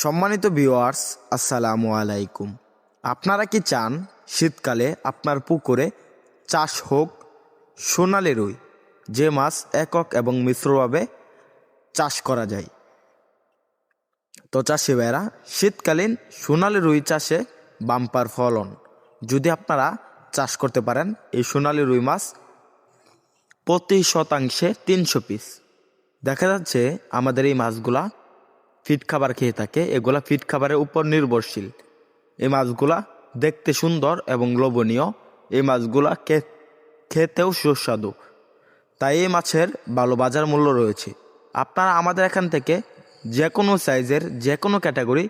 সম্মানিত ভিউয়ার্স, আসসালামু আলাইকুম। আপনারা কি চান শীতকালে আপনার পুকুরে চাষ হোক? সোনালি রুই, যে মাছ একক এবং মিশ্রভাবে চাষ করা যায়। তো চাষি ভাইরা শীতকালীন সোনালি রুই চাষে বাম্পার ফলন। যদি আপনারা চাষ করতে পারেন, এই সোনালি রুই মাছ প্রতি শতাংশে তিনশো পিস। দেখা যাচ্ছে আমাদের এই মাছগুলা ফিট খাবার খেয়ে থাকে, এগুলা ফিট খাবারের উপর নির্ভরশীল। এই মাছগুলা দেখতে সুন্দর এবং লোভনীয়। এই মাছগুলা খেতেও সুস্বাদু। তাই এই মাছের ভালো বাজার মূল্য রয়েছে। আপনারা আমাদের এখান থেকে যে কোনো সাইজের যে কোনো ক্যাটাগরি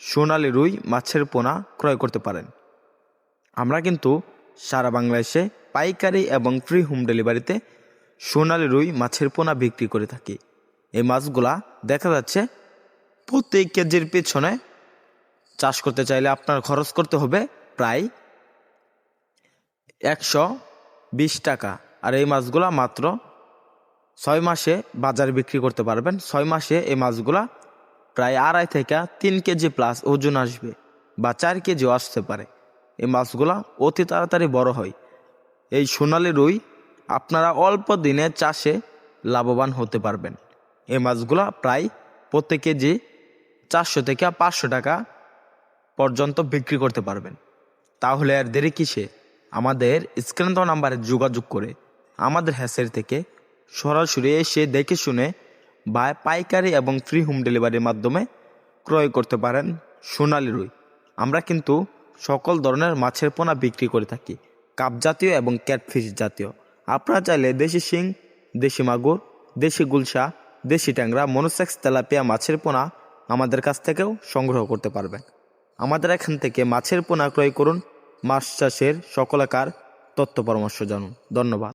সোনালি রুই মাছের পোনা ক্রয় করতে পারেন। আমরা কিন্তু সারা বাংলাদেশে পাইকারি এবং ফ্রি হোম ডেলিভারিতে সোনালি রুই মাছের পোনা বিক্রি করে থাকি। এই মাছগুলা দেখা যাচ্ছে প্রতি কেজির পেছনে চাষ করতে চাইলে আপনার খরচ করতে হবে প্রায় একশো বিশ টাকা। আর এই মাছগুলা মাত্র ছয় মাসে বাজারে বিক্রি করতে পারবেন। ছয় মাসে এই মাছগুলা প্রায় আড়াই থেকে তিন কেজি প্লাস ওজন আসবে বা চার কেজিও আসতে পারে। এই মাছগুলা অতি তাড়াতাড়ি বড় হয়। এই সোনালি রুই আপনারা অল্প দিনে চাষে লাভবান হতে পারবেন। এই মাছগুলা প্রায় প্রত্যেক কেজি চারশো থেকে পাঁচশো টাকা পর্যন্ত বিক্রি করতে পারবেন। তাহলে আর দেরি কিসে? আমাদের স্ক্রিন দেওয়া নাম্বারে যোগাযোগ করে আমাদের হ্যাসের থেকে সরাসরি এসে দেখে শুনে বা পাইকারি এবং ফ্রি হোম ডেলিভারির মাধ্যমে ক্রয় করতে পারেন সোনালি রুই। আমরা কিন্তু সকল ধরনের মাছের পোনা বিক্রি করে থাকি, কাপ জাতীয় এবং ক্যাটফিশ জাতীয়। আপনারা চাইলে দেশি শিং, দেশি মাগুর, দেশি গুলশা, দেশি ট্যাংরা, মনোসেক্স তেলাপিয়া মাছের পোনা আমাদের কাছ থেকেও সংগ্রহ করতে পারবেন। আমাদের এখান থেকে মাছের পোনা ক্রয় করুন। মাছ চাষের সকলাকার তথ্য পরামর্শ জানুন। ধন্যবাদ।